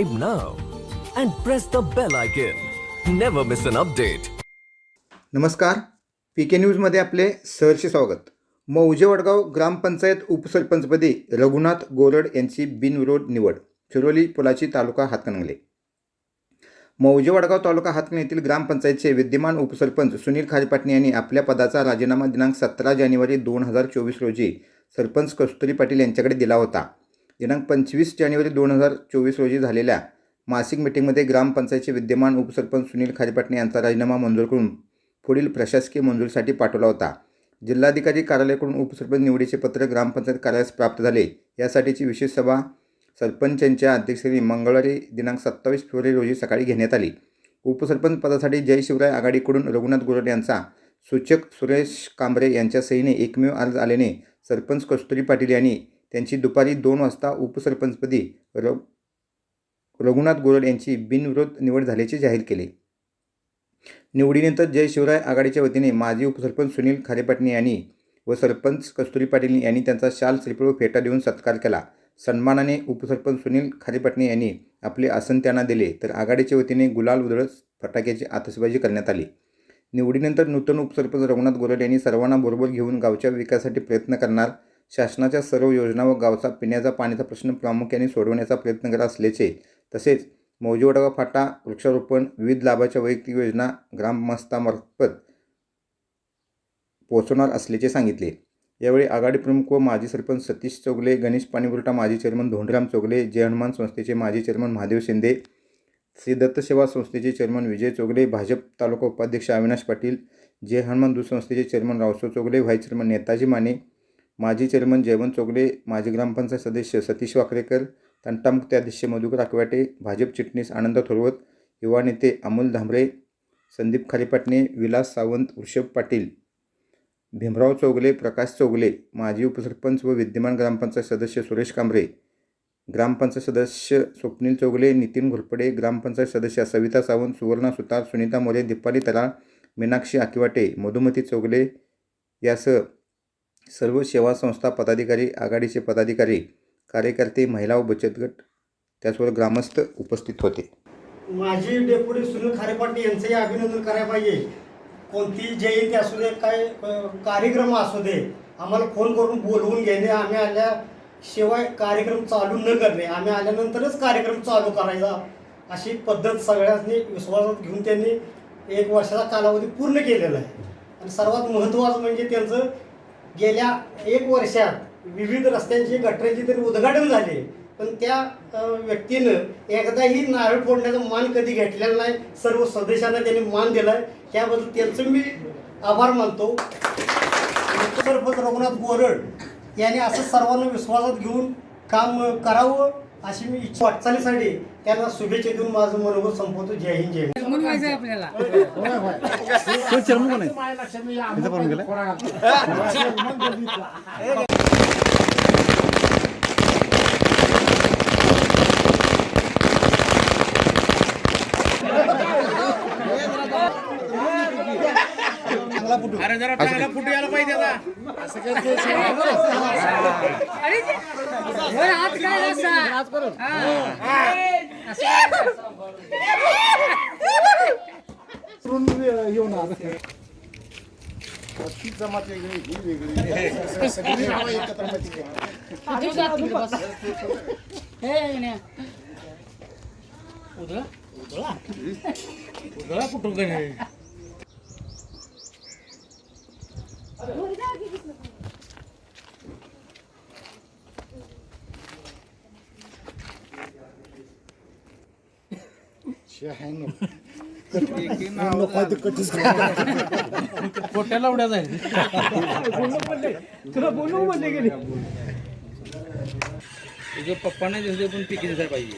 subscribe now and press the bell icon. Never miss an update. नमस्कार. P K न्यूजमध्ये आपले सहर्ष स्वागत. मौजे वडगाव ग्रामपंचायत उपसरपंचपदी रघुनाथ गोरड यांची बिनविरोध निवड. शिरोली पुलाची तालुका हातकणंगले. मौजे वडगाव तालुका हातकणे येथील ग्रामपंचायतचे विद्यमान उपसरपंच सुनील खाजपाटणे यांनी आपल्या पदाचा राजीनामा दिनांक सतरा जानेवारी दोन हजार चोवीस रोजी सरपंच कस्तुरी पाटील यांच्याकडे दिला होता. दिनांक पंचवीस जानेवारी दोन हजार चोवीस रोजी झालेल्या मासिक मिटिंगमध्ये ग्रामपंचायतचे विद्यमान उपसरपंच सुनील खारेपाटणे यांचा राजीनामा मंजूर करून पुढील प्रशासकीय मंजुरीसाठी पाठवला होता. जिल्हाधिकारी कार्यालयाकडून उपसरपंच निवडीचे पत्र ग्रामपंचायत कार्यालयास प्राप्त झाले. यासाठीची विशेष सभा सरपंचांच्या अध्यक्षतेने मंगळवारी दिनांक सत्तावीस फेब्रुवारी रोजी सकाळी घेण्यात आली. उपसरपंच पदासाठी जय शिवराय आघाडीकडून रघुनाथ गोरड यांचा सूचक सुरेश कांबरे यांच्या सहीने एकमेव अर्ज आल्याने सरपंच कस्तुरी पाटील यांनी त्यांची दुपारी दोन वाजता उपसरपंचपदी र रघुनाथ गोरड यांची बिनविरोध निवड झाल्याचे जाहीर केले. निवडीनंतर जय शिवराय आघाडीच्या वतीने माजी उपसरपंच सुनील खारेपाटणी यांनी व सरपंच कस्तुरी पाटील यांनी त्यांचा शाल श्रीफळ फेटा देऊन सत्कार केला. सन्मानाने उपसरपंच सुनील खारेपाटणे यांनी आपले आसन त्यांना दिले तर आघाडीच्या वतीने गुलाल उधळत फटाक्याची आतषबाजी करण्यात आली. निवडीनंतर नूतन उपसरपंच रघुनाथ गोरड यांनी सर्वांना बरोबर घेऊन गावच्या विकासासाठी प्रयत्न करणार शासनाच्या सर्व योजना व गावचा पिण्याचा पाण्याचा प्रश्न प्रामुख्याने सोडवण्याचा प्रयत्न करत असल्याचे तसेच मौजेवडगाव फाटा वृक्षारोपण विविध लाभाच्या वैयक्तिक योजना ग्रामस्थामार्फत पोहोचवणार असल्याचे सांगितले. यावेळी आघाडी प्रमुख व माजी सरपंच सतीश चौगले गणेश पाणीपुरटा माजी चेअरमन धोंडराम चौगले जय हनुमान संस्थेचे माजी चेअरमन महादेव शिंदे श्री दत्त सेवा संस्थेचे चेअरमन विजय चौगले भाजप तालुका उपाध्यक्ष अविनाश पाटील जय हनुमान दूध संस्थेचे chairman Raosav Chougale vice chairman Netaji Mane माजी चेअरमन जयवंत चोगले माजी ग्रामपंचायत सदस्य सतीश वाकरेकर तंटामुक्त अध्यक्ष मधुकर आकवाटे भाजप चिटणीस आनंद थोरवत युवा नेते अमोल धांबरे संदीप खारेपाटणे विलास सावंत वृषभ पाटील भीमराव चौगले प्रकाश चौगले माजी उपसरपंच व विद्यमान ग्रामपंचायत सदस्य सुरेश कांबरे ग्रामपंचायत सदस्य स्वप्नील चौगले नितीन घोरपडे ग्रामपंचायत सदस्य सविता सावंत सुवर्णा सुतार सुनीता मोरे दीपाली तराळ मीनाक्षी आकिवाटे मधुमती चौगले यासह सर्व सेवा संस्था पदाधिकारी आघाडीचे पदाधिकारी कार्यकर्ते महिला व बचत गट त्याचबरोबर ग्रामस्थ उपस्थित होते. माझी डेप्युटी सुनील खारेपाटी यांचंही अभिनंदन करायला पाहिजे. कोणतीही जयंती असू दे काय कार्यक्रम असू दे आम्हाला फोन करून बोलवून घेणे. आम्ही आल्याशिवाय कार्यक्रम चालू न करणे. आम्ही आल्यानंतरच कार्यक्रम चालू करायचा. अशी पद्धत सगळ्यांनी विश्वासात घेऊन त्यांनी एक वर्षाचा कालावधी पूर्ण केलेला आहे. आणि सर्वात महत्त्वाचं म्हणजे त्यांचं गेल्या एक वर्षात विविध रस्त्यांची गटरांची तरी उद्घाटन झाले. पण त्या व्यक्तीनं एकदाही नारळ फोडण्याचा मान कधी घेतलेला नाही. सर्व सदस्यांना त्यांनी मान दिलाय. त्याबद्दल त्यांचं मी आभार मानतो. सरपंच रघुनाथ गोरड यांनी असं सर्वांना विश्वासात घेऊन काम करावं. अशी मी इच्छा वाटचालीसाठी त्यांना शुभेच्छा देऊन माझं मनोगत संपवतो. जय हिंद जय हिंद. आपल्याला. अरे जरा चांगला फुटू यायला पाहिजे आता. ते- वर हात काय असा हा. असं करायचं. हे गण्या. उधळा. उधळा. उधळा कुठून काय? पोट्याला उड्या जाईल. तुला बोलू म्हणले गेले तुझ्या पप्पा नाही दिसले पण पिकी दिसायला पाहिजे.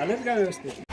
आलेत का व्यवस्थित?